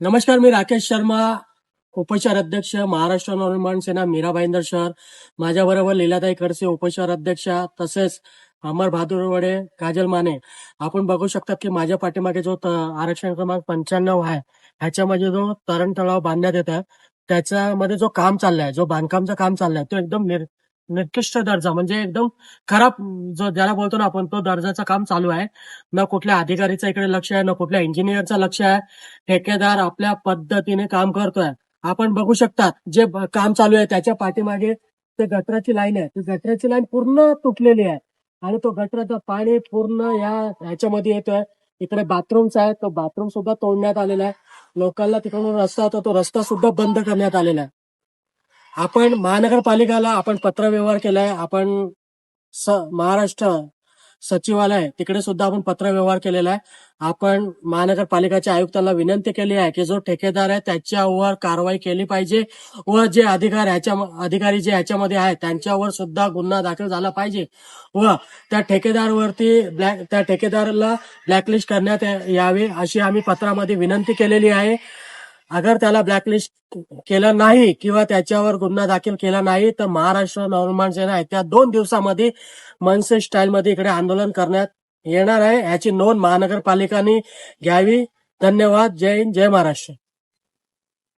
नमस्कार मी राकेश शर्मा उपचार अध्यक्ष महाराष्ट्र नवनिर्माण सेना मीरा भाईंदर शहर माझ्याबरोबर लीलाताई खडसे उपचार अध्यक्षा तसेच अमर बहादूर वडे काजल माने. आपण बघू शकतात की माझ्या पाठीमागे जो त- आरक्षण क्रमांक पंच्याण्णव आहे ह्याच्यामध्ये जो तरण तलाव बांधण्यात येत आहे त्याच्यामध्ये जो काम चाललाय जो बांधकामचं काम चाललंय तो एकदम निर- निकृष्ट दर्जा म्हणजे एकदम खराब जो ज्याला बोलतो ना आपण तो दर्जाचं काम चालू आहे. ना कुठल्या अधिकारीचं इकडे लक्ष आहे न कुठल्या इंजिनियरचं लक्ष आहे. ठेकेदार आपल्या पद्धतीने काम करतोय. आपण बघू शकता जे काम चालू आहे त्याच्या पाठीमागे ते गटराची लाईन आहे. ती गटराची लाईन पूर्ण तुटलेली आहे. आणि तो गटराचं पाणी पूर्ण या ह्याच्यामध्ये येतोय. इकडे बाथरूमचा आहे तो बाथरूम सुद्धा तोडण्यात आलेला आहे. लोकांना तिकडून रस्ता होता तो रस्ता सुद्धा बंद करण्यात आलेला आहे. आपण महानगरपालिकाला आपण पत्रव्यवहार केलाय आपण स महाराष्ट्र सचिवालय तिकडे सुद्धा आपण पत्रव्यवहार केलेला आहे. आपण महानगरपालिकाच्या आयुक्तांना विनंती केली आहे की जो ठेकेदार आहे त्याच्यावर कारवाई केली पाहिजे व जे अधिकार ह्याच्या अधिकारी जे ह्याच्यामध्ये आहेत त्यांच्यावर सुद्धा गुन्हा दाखल झाला पाहिजे व त्या ठेकेदारवरती ब्लॅक त्या ठेकेदारला ब्लॅकलिस्ट करण्यात या- यावे अशी आम्ही पत्रामध्ये विनंती केलेली आहे. अगर त्याला ब्लॅकलिस्ट केलं नाही किंवा त्याच्यावर गुन्हा दाखल केला नाही तर महाराष्ट्र नवनिर्माण सेना त्या दोन दिवसामध्ये मनसे स्टाईलमध्ये इकडे आंदोलन करण्यात येणार आहे. याची नोंद महानगरपालिकांनी घ्यावी. धन्यवाद. जय हिंद. जय महाराष्ट्र.